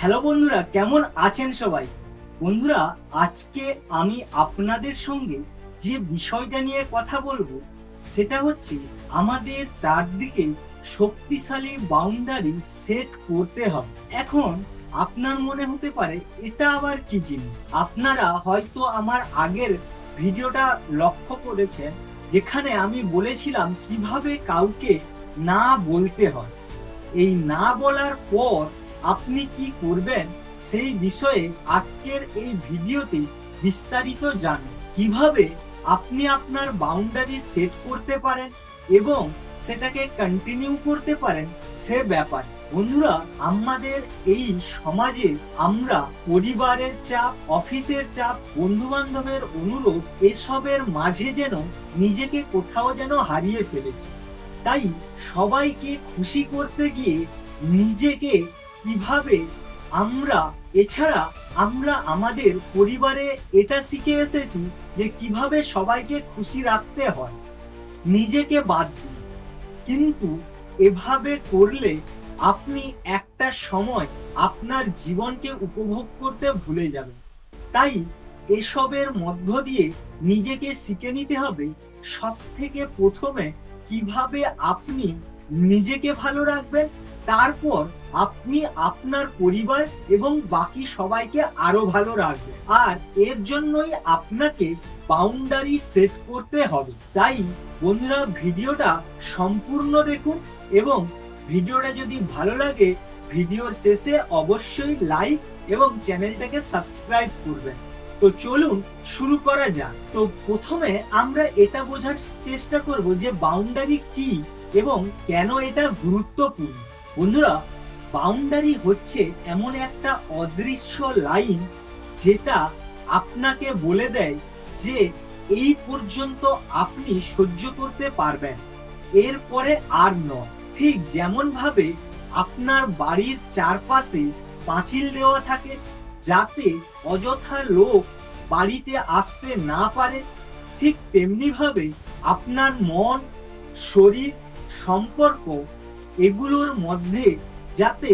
Hello বন্ধুরা, কেমন আছেন সবাই? বন্ধুরা, আজকে আমি আপনাদের সঙ্গে যে বিষয়টা নিয়ে কথা বলব, সেটা হচ্ছে আমাদের চারদিকে শক্তিশালী বাউন্ডারি সেট করতে হবে। এখন আপনার মনে হতে পারে, এটা আবার কি জিনিস? আপনারা হয়তো আমার আগের ভিডিওটা লক্ষ্য করেছেন, যেখানে আমি বলেছিলাম কীভাবে কাউকে না বলতে হয়। এই না বলার পর আপনি কি করবেন? সেই বিষয়ে আজকের এই ভিডিওতে বিস্তারিত জানুন। কীভাবে আপনি আপনার বাউন্ডারি সেট করতে পারেন এবং সেটাকে কন্টিনিউ করতে পারেন, সে ব্যাপার। বন্ধুরা, আমাদের এই সমাজে আমরা পরিবারের চাপ, অফিসের চাপ বন্ধু বান্ধবের অনুরোধ, এসবের মাঝে যেন নিজেকে কোথাও যেন হারিয়ে ফেলেছি। তাই সবাইকে খুশি করতে গিয়ে নিজেকে কীভাবে আমরা, এছাড়া আমরা আমাদের পরিবারে এটা শিখে এসেছি যে কীভাবে সবাইকে খুশি রাখতে হয়, নিজেকে বাদ দিন। কিন্তু এভাবে করলে আপনি একটা সময় আপনার জীবনকে উপভোগ করতে ভুলে যাবেন। তাই এসবের মধ্য দিয়ে নিজেকে শিখে নিতে হবে সব থেকে প্রথমে কীভাবে আপনি নিজেকে ভালো রাখবেন, তারপর আপনি আপনার পরিবার এবং বাকি সবাইকে আরও ভালো রাখবেন। আর এর জন্যই আপনাকে বাউন্ডারি সেট করতে হবে। তাই বন্ধুরা, ভিডিওটা সম্পূর্ণ দেখুন এবং ভিডিওটা যদি ভালো লাগে, ভিডিওর শেষে অবশ্যই লাইক এবং চ্যানেলটাকে সাবস্ক্রাইব করবেন। তো চলুন শুরু করা যাক। তো প্রথমে আমরা এটা বোঝার চেষ্টা করব যে বাউন্ডারি কি। এবং কেন এটা গুরুত্বপূর্ণ? বন্ধুরা বাউন্ডারি হচ্ছে এমন একটা অদৃশ্য লাইন যেটা আপনাকে বলে দেয় যে এই পর্যন্ত আপনি সহ্য করতে পারবেন। এরপরে আর নয়। ঠিক যেমন ভাবে আপনার বাড়ির চারপাশে পাঁচিল দেওয়া থাকে, যাতে অযথা লোক বাড়িতে আসতে না পারে, ঠিক তেমনিভাবে আপনার মন, শরীর সম্পর্ক এগুলোর মধ্যে যাতে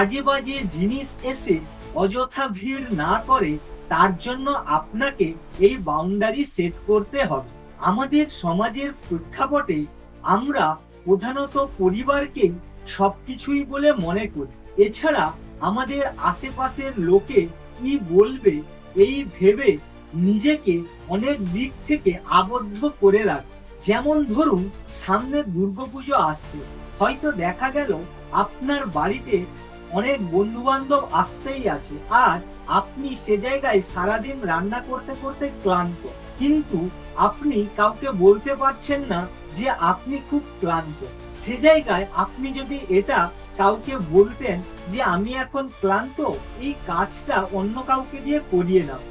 আজে বাজে জিনিস এসে অযথা ভিড় না করে, তার জন্য আপনাকে এই বাউন্ডারি সেট করতে হবে। আমাদের সমাজের প্রেক্ষাপটে আমরা প্রধানত পরিবারকেই সবকিছুই বলে মনে করি। এছাড়া আমাদের আশেপাশের লোকে কি বলবে এই ভেবে নিজেকে অনেক দিক থেকে আবদ্ধ করে রাখে। যেমন ধরুন, সামনে দুর্গাপুজো আসছে। হয়তো দেখা গেল আপনার বাড়িতে অনেক বন্ধু বান্ধব আসতেই আছে আর আপনি সে জায়গায় সারাদিন রান্না করতে করতে ক্লান্ত। কিন্তু আপনি কাউকে বলতে পারছেন না যে আপনি খুব ক্লান্ত। সে জায়গায় আপনি যদি এটা কাউকে বলতেন যে আমি এখন ক্লান্ত, এই কাজটা অন্য কাউকে দিয়ে করিয়ে নাও।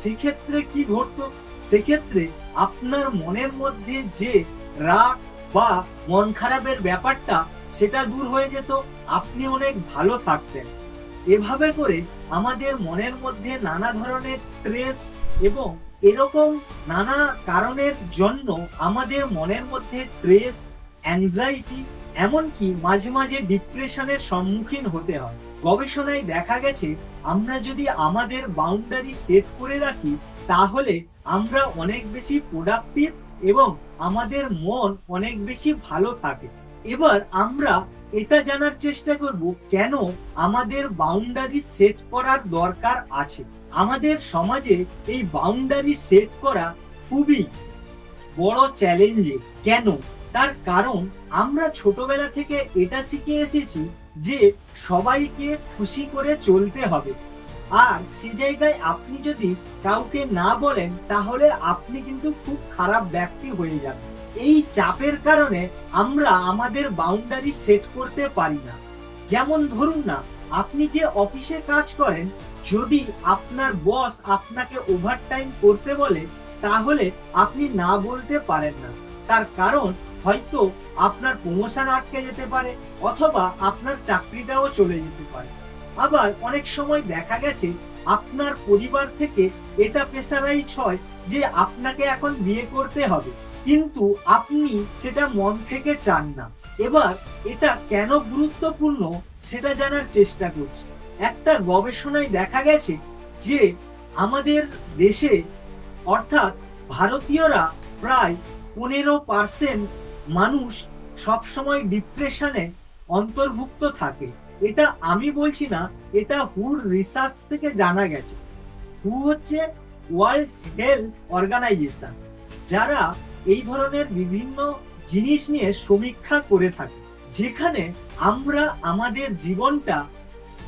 সেক্ষেত্রে কি ঘটতো? সেক্ষেত্রে আপনার মনের মধ্যে যে রাগ বা মন খারাপের ব্যাপারটা, সেটা দূর হয়ে যেত। আপনি অনেক ভালো থাকতেন। এভাবে করে আমাদের মনের মধ্যে নানা ধরনের স্ট্রেস এবং এরকম নানা কারণের জন্য আমাদের মনের মধ্যে স্ট্রেস অ্যাংজাইটি এমনকি মাঝে মাঝে ডিপ্রেশনের সম্মুখীন হতে হয়। গবেষণায় দেখা গেছে, আমরা যদি আমাদের বাউন্ডারি সেট করে রাখি তাহলে আমরা অনেক বেশি প্রোডাক্টিভ এবং আমাদের মন অনেক বেশি ভালো থাকে। এবার আমরা এটা জানার চেষ্টা করব, কেন আমাদের বাউন্ডারি সেট করার দরকার আছে? আমাদের সমাজে এই বাউন্ডারি সেট করা খুবই বড় চ্যালেঞ্জে কেন? তার কারণ আমরা ছোটবেলা থেকে এটা শিখে এসেছি যে সবাইকে খুশি করে চলতে হবে। আর সে জায়গায় আপনি যদি কাউকে না বলেন, তাহলে আপনি কিন্তু খুব খারাপ ব্যক্তি হয়ে যাবেন। এই চাপের কারণে আমরা আমাদের বাউন্ডারি সেট করতে পারি না। যেমন ধরুন না, আপনি যে অফিসে কাজ করেন, যদি আপনার বস আপনাকে ওভারটাইম করতে বলে, তাহলে আপনি না বলতে পারেন না। তার কারণ হয়তো আপনার প্রমোশন আটকে যেতে পারে, অথবা আপনার চাকরিটাও চলে যেতে পারে। আবার অনেক সময় দেখা গেছে আপনার পরিবার থেকে এটা প্রেসারাইজ হয় যে আপনাকে এখন বিয়ে করতে হবে। কিন্তু আপনি সেটা মন থেকে চান না। এবার এটা কেন গুরুত্বপূর্ণ সেটা জানার চেষ্টা করছি। একটা গবেষণায় দেখা গেছে যে আমাদের দেশে অর্থাৎ ভারতীয়রা প্রায় পনেরো পার্সেন্ট মানুষ সবসময় ডিপ্রেশনে অন্তর্ভুক্ত থাকে। এটা আমি বলছি না, এটা হুর রিসার্চ থেকে জানা গেছে। হু হচ্ছে ওয়ার্ল্ড হেলথ অর্গানাইজেশন, যারা এই ধরনের বিভিন্ন জিনিস নিয়ে সমীক্ষা করে থাকে, যেখানে আমরা আমাদের জীবনটা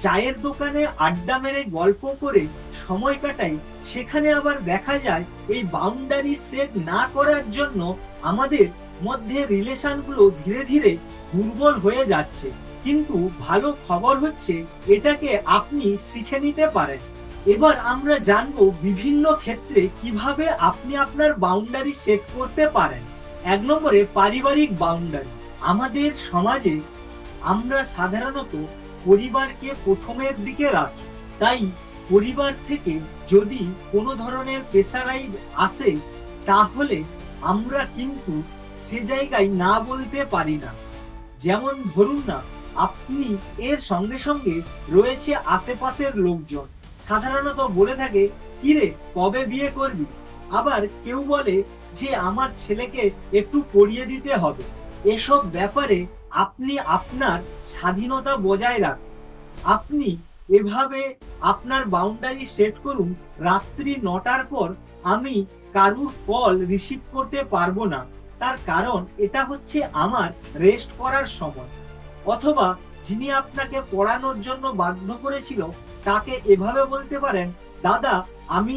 চায়ের দোকানে আড্ডা মেরে গল্প করে সময় কাটাই, সেখানে আবার দেখা যায় এই বাউন্ডারি সেট না করার জন্য আমাদের মধ্যে রিলেশনগুলো ধীরে ধীরে দুর্বল হয়ে যাচ্ছে। কিন্তু ভালো খবর হচ্ছে এটাকে আপনি শিখে নিতে পারেন। এবার আমরা জানব বিভিন্ন ক্ষেত্রে কীভাবে আপনি আপনার বাউন্ডারি সেট করতে পারেন। এক নম্বরে পারিবারিক বাউন্ডারি আমাদের সমাজে আমরা সাধারণত পরিবারকে প্রথমের দিকে রাখি। তাই পরিবার থেকে যদি কোনো ধরনের প্রেসারাইজ আসে, তাহলে আমরা কিন্তু সে জায়গায় না বলতে পারি না। যেমন ধরুন না আপনি এর সঙ্গে সঙ্গে রয়েছে আশেপাশের লোকজন। সাধারণত বলে থাকে, কিরে, কবে বিয়ে করবি? আবার কেউ বলে যে, আমার ছেলেকে একটু পড়িয়ে দিতে হবে। এসব ব্যাপারে আপনি আপনার স্বাধীনতা বজায় রাখুন। আপনি এভাবে আপনার বাউন্ডারি সেট করুন, রাত্রি নটার পর আমি কারুর কল রিসিভ করতে পারব না। তার কারণ এটা হচ্ছে আমার রেস্ট করার সময়। অথবা যিনি আপনাকে পড়ানোর জন্য বাধ্য করেছিল, তাকে এভাবে বলতে পারেন, দাদা, আমি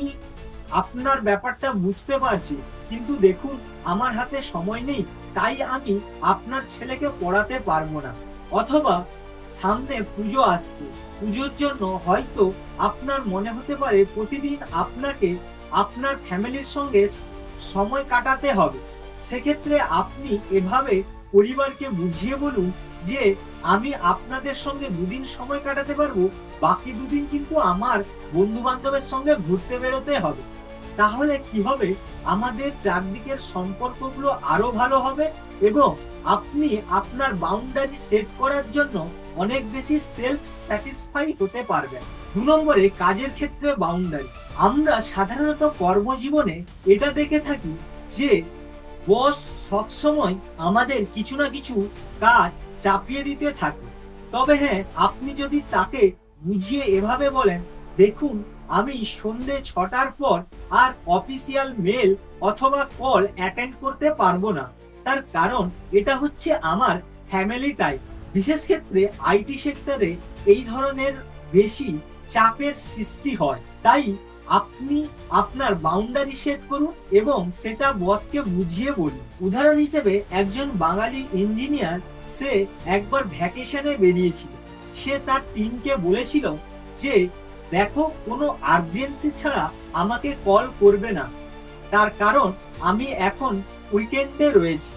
আপনার ব্যাপারটা বুঝতে পারছি, কিন্তু দেখুন, আমার হাতে সময় নেই, তাই আমি আপনার ছেলেকে পড়াতে পারব না। অথবা, সামনে পুজো আসছে, পুজোর জন্য হয়তো আপনার মনে হতে পারে প্রতিদিন আপনাকে আপনার ফ্যামিলির সঙ্গে সময় কাটাতে হবে। সেক্ষেত্রে আপনি এভাবে পরিবারকে বুঝিয়ে বলুন যে আমি আপনাদের সঙ্গে দুদিন সময় কাটাতে পারব, বাকি দুদিন কিন্তু আমার বন্ধু বান্ধবের সঙ্গে ঘুরতে বেরোতে হবে। তাহলে কি হবে? আমাদের চারদিকের সম্পর্কগুলো আরও ভালো হবে এবং আপনি আপনার বাউন্ডারি সেট করার জন্য অনেক বেশি সেলফ স্যাটিসফাই হতে পারবেন। দু নম্বরে কাজের ক্ষেত্রে বাউন্ডারি আমরা সাধারণত কর্মজীবনে এটা দেখে থাকি যে বস সবসময় আমাদের কিছু না কিছু কাজ চাপিয়ে দিতে থাকে। তবে হ্যাঁ আপনি যদি তাকে বুঝিয়ে এভাবে বলেন, দেখুন, আমি সন্ধে ছটার পর আর অফিসিয়াল মেল অথবা কল অ্যাটেন্ড করতে পারব না। তার কারণ এটা হচ্ছে আমার ফ্যামিলি টাইম বিশেষ ক্ষেত্রে আইটি সেক্টরে এই ধরনের বেশি চাপের সৃষ্টি হয়। তাই আপনি আপনার বাউন্ডারি সেট করুন এবং সেটা বসকে বুঝিয়ে বলুন। উদাহরণ হিসেবে একজন বাঙালি ইঞ্জিনিয়ার সে একবার ভ্যাকেশনে বেরিয়েছিল। সে তার টিমকে বলেছিল যে, দেখো, কোনো আর্জেন্সি ছাড়া আমাকে কল করবে না। তার কারণ আমি এখন উইকেন্ডে রয়েছি।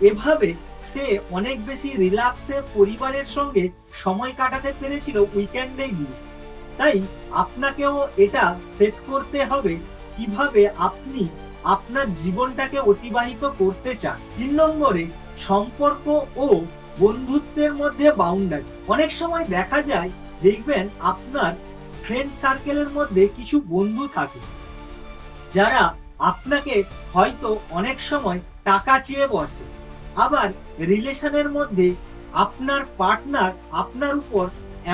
এভাবে সে অনেক বেশি রিল্যাক্সে পরিবারের সঙ্গে সময় কাটাতে পেরেছিল উইকেন্ডে গিয়ে তাই আপনাকেও এটা সেট করতে হবে কীভাবে আপনি আপনার জীবনটাকে অতিবাহিত করতে চান। তিন নম্বরে সম্পর্ক ও বন্ধুত্বের মধ্যে বাউন্ডারি অনেক সময় দেখা যায়, দেখবেন আপনার ফ্রেন্ড সার্কেলের মধ্যে কিছু বন্ধু থাকে, যারা আপনাকে হয়তো অনেক সময় টাকা চেয়ে বসে। আবার রিলেশনের মধ্যে আপনার পার্টনার আপনার উপর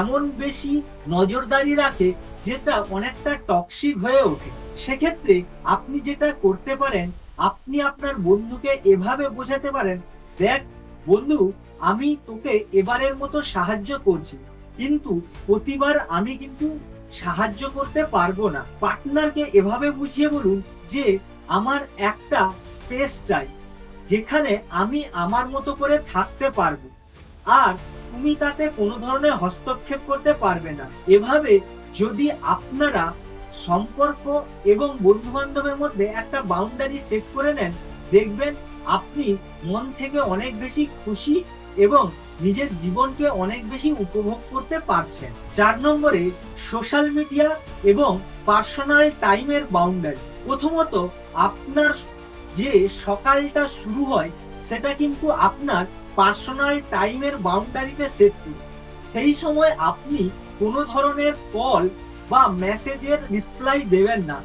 এমন বেশি নজরদারি রাখে যেটা অনেকটা টক্সিক হয়ে ওঠে। সেক্ষেত্রে আপনি যেটা করতে পারেন, আপনি আপনার বন্ধুকে এভাবে বোঝাতে পারেন, দেখ, বন্ধু, আমি তোকে এবারের মতো সাহায্য করছি, কিন্তু প্রতিবার আমি কিন্তু সাহায্য করতে পারব না। পার্টনারকে এভাবে বুঝিয়ে বলুন যে, আমার একটা স্পেস চাই, যেখানে আমি আমার মতো করে থাকতে পারব। আর তুমি তাতে কোনো ধরনের হস্তক্ষেপ করতে পারবে না। এভাবে যদি আপনারা সম্পর্ক এবং বন্ধু বান্ধবের মধ্যে একটা বাউন্ডারি সেট করে নেন, দেখবেন আপনি মন থেকে অনেক বেশি খুশি এবং নিজের জীবনকে অনেক বেশি উপভোগ করতে পারছেন। চার নম্বরে সোশ্যাল মিডিয়া এবং পার্সোনাল টাইমের বাউন্ডারি প্রথমত আপনার যে সকালটা শুরু হয়, সেটা কিন্তু আপনার পার্সোনাল টাইমের বাউন্ডারিতে সেট করুন সেই সময় আপনি কোনো ধরনের কল বা মেসেজের রিপ্লাই দেবেন না।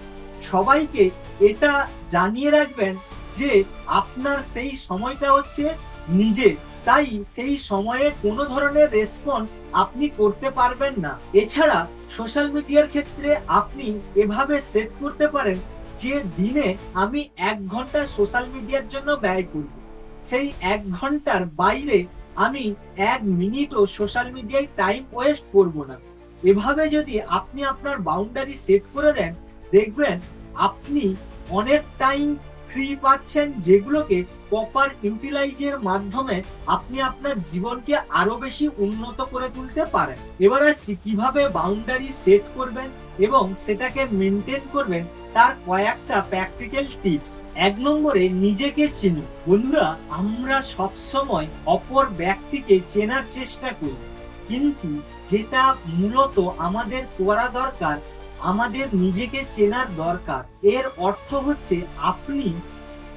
সবাইকে এটা জানিয়ে রাখবেন যে আপনার সেই সময়টা হচ্ছে নিজে তাই সেই সময়ে কোনো ধরনের রেসপন্স আপনি করতে পারবেন না। এছাড়া সোশ্যাল মিডিয়ার ক্ষেত্রে আপনি এভাবে সেট করতে পারেন যে দিনে আমি এক ঘণ্টা সোশ্যাল মিডিয়ার জন্য ব্যয় করব। সেই এক ঘণ্টার বাইরে আমি এক মিনিটও সোশ্যাল মিডিয়ায় টাইম ওয়েস্ট করব না। এভাবে যদি আপনি আপনার বাউন্ডারি সেট করে দেন, দেখবেন আপনি অনেক টাইম ফ্রি পাচ্ছেন যেগুলোকে প্রপার ইউটিলাইজের মাধ্যমে আপনি আপনার জীবনকে আরও বেশি উন্নত করে তুলতে পারেন। এবার আসছি, কীভাবে বাউন্ডারি সেট করবেন এবং সেটাকে মেনটেন করবেন, তার কয়েকটা প্র্যাকটিক্যাল টিপস এক নম্বরে নিজেকে চিনুন বন্ধুরা, আমরা সবসময় অপর ব্যক্তিকে চেনার চেষ্টা করি। কিন্তু যেটা মূলত আমাদের করা দরকার, আমাদের নিজেকে চেনার দরকার। এর অর্থ হচ্ছে আপনি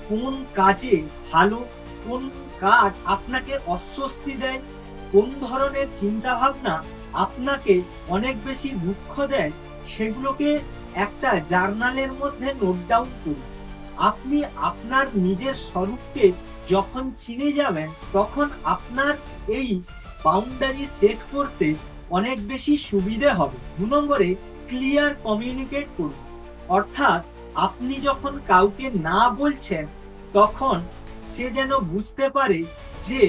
কোন কাজে ভালো, কোন কাজ আপনাকে অস্বস্তি দেয়, কোন ধরনের চিন্তা ভাবনা আপনাকে অনেক বেশি দুঃখ দেয়, সেগুলোকে একটা জার্নালের মধ্যে নোট ডাউন করুন। আপনি আপনার নিজের স্বরূপকে যখন চিনে যাবেন, তখন আপনার এই বাউন্ডারি সেট করতে অনেক বেশি সুবিধে হবে। দু নম্বরে ক্লিয়ার কমিউনিকেট করুন। অর্থাৎ আপনি যখন কাউকে না বলছেন, তখন সে যেন বুঝতে পারে যে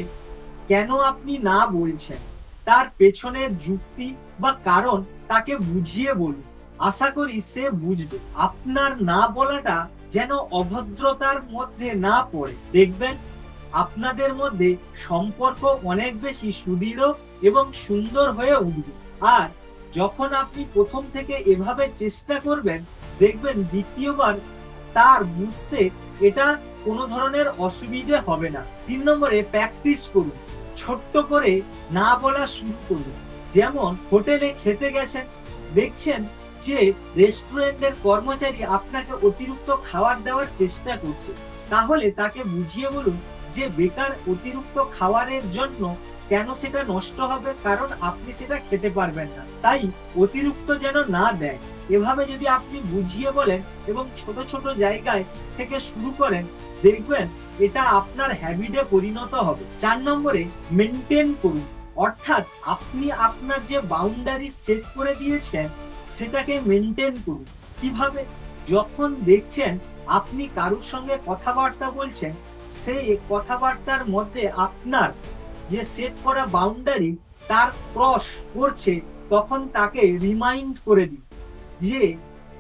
কেন আপনি না বলছেন। তার পেছনের যুক্তি বা কারণ তাকে বুঝিয়ে বলুন। আশা করি সে বুঝবে। আপনার না বলাটা যেন অভদ্রতার মধ্যে না পড়ে। দেখবেন, আপনাদের মধ্যে সম্পর্ক অনেক বেশি সুদৃঢ় এবং সুন্দর হয়ে উঠবে। আর যখন আপনি প্রথম থেকে এভাবে চেষ্টা করবেন, দেখবেন দ্বিতীয়বার তার বুঝতে এটা কোনো ধরনের অসুবিধে হবে না। তিন নম্বরে প্র্যাকটিস করুন। ছোট্ট করে না বলা শুরু করুন। যেমন হোটেলে খেতে গেছেন, দেখছেন যে রেস্টুরেন্টের কর্মচারী আপনাকে অতিরিক্ত খাবার দেওয়ার চেষ্টা করছে। তাহলে তাকে বুঝিয়ে বলুন যে বেকার অতিরিক্ত খাবারের জন্য কেন সেটা নষ্ট হবে, কারণ আপনি সেটা খেতে পারবেন না। তাই অতিরিক্ত যেন না দেয়। এভাবে যদি আপনি বুঝিয়ে বলেন এবং ছোট ছোট জায়গায় থেকে শুরু করেন, দেখবেন এটা আপনার হ্যাবিটে পরিণত হবে। চার নম্বরে মেনটেন করুন। অর্থাৎ আপনি আপনার যে বাউন্ডারি সেট করে দিয়েছেন সেটাকে মেনটেন করুন। কীভাবে? যখন দেখছেন আপনি কারোর সঙ্গে কথাবার্তা বলছেন সেই কথাবার্তার মধ্যে আপনার যে সেট করা বাউন্ডারি তার ক্রস করছে, তখন তাকে রিমাইন্ড করে দিন যে,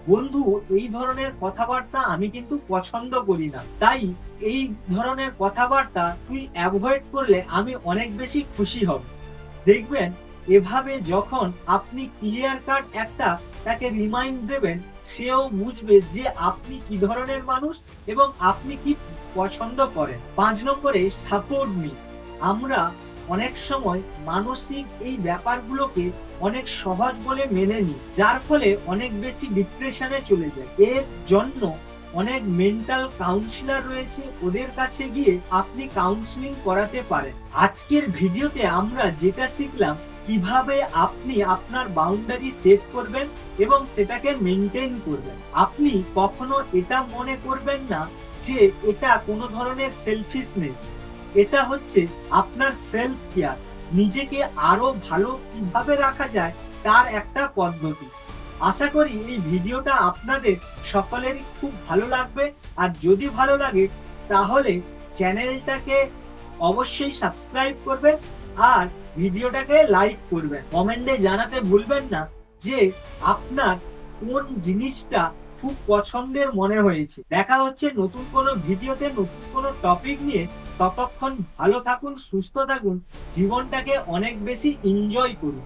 বন্ধু, এই ধরনের কথাবার্তা আমি কিন্তু পছন্দ করি না। তাই এই ধরনের কথাবার্তা তুই অ্যাভয়েড করলে আমি অনেক বেশি খুশি হব। দেখবেন এভাবে যখন আপনি ক্লিয়ার কাট একটা তাকে রিমাইন্ড দেবেন, সেও বুঝবে যে আপনি কি ধরনের মানুষ এবং আপনি কি পছন্দ করেন। পাঁচ নম্বরে সাপোর্ট মি আমরা অনেক সময় মানসিক এই ব্যাপারগুলোকে অনেক সহজ বলে মেনে নিই, যার ফলে অনেক বেশি ডিপ্রেশনে চলে যায়। এর জন্য অনেক মেন্টাল কাউন্সিলর রয়েছে, ওদের কাছে গিয়ে আপনি কাউন্সিলিং করাতে পারেন। আজকের ভিডিওতে আমরা যেটা শিখলাম কীভাবে আপনি আপনার বাউন্ডারি সেট করবেন এবং সেটাকে মেনটেন করবেন? আপনি কখনো এটা মনে করবেন না যে এটা কোনো ধরনের সেলফিশনেস এটা হচ্ছে আপনার সেলফ কেয়ার নিজেকে আরও ভালো কীভাবে রাখা যায় তার একটা পদ্ধতি। আশা করি এই ভিডিওটা আপনাদের সকলেরই খুব ভালো লাগবে। আর যদি ভালো লাগে, তাহলে চ্যানেলটাকে অবশ্যই সাবস্ক্রাইব করবেন। আর ভিডিওটাকে লাইক করবেন কমেন্টে জানাতে ভুলবেন না যে আপনার কোন জিনিসটা খুব পছন্দের মনে হয়েছে। দেখা হচ্ছে নতুন কোনো ভিডিওতে নতুন কোনো টপিক নিয়ে। ততক্ষণ ভালো থাকুন, সুস্থ থাকুন, জীবনটাকে অনেক বেশি এনজয় করুন।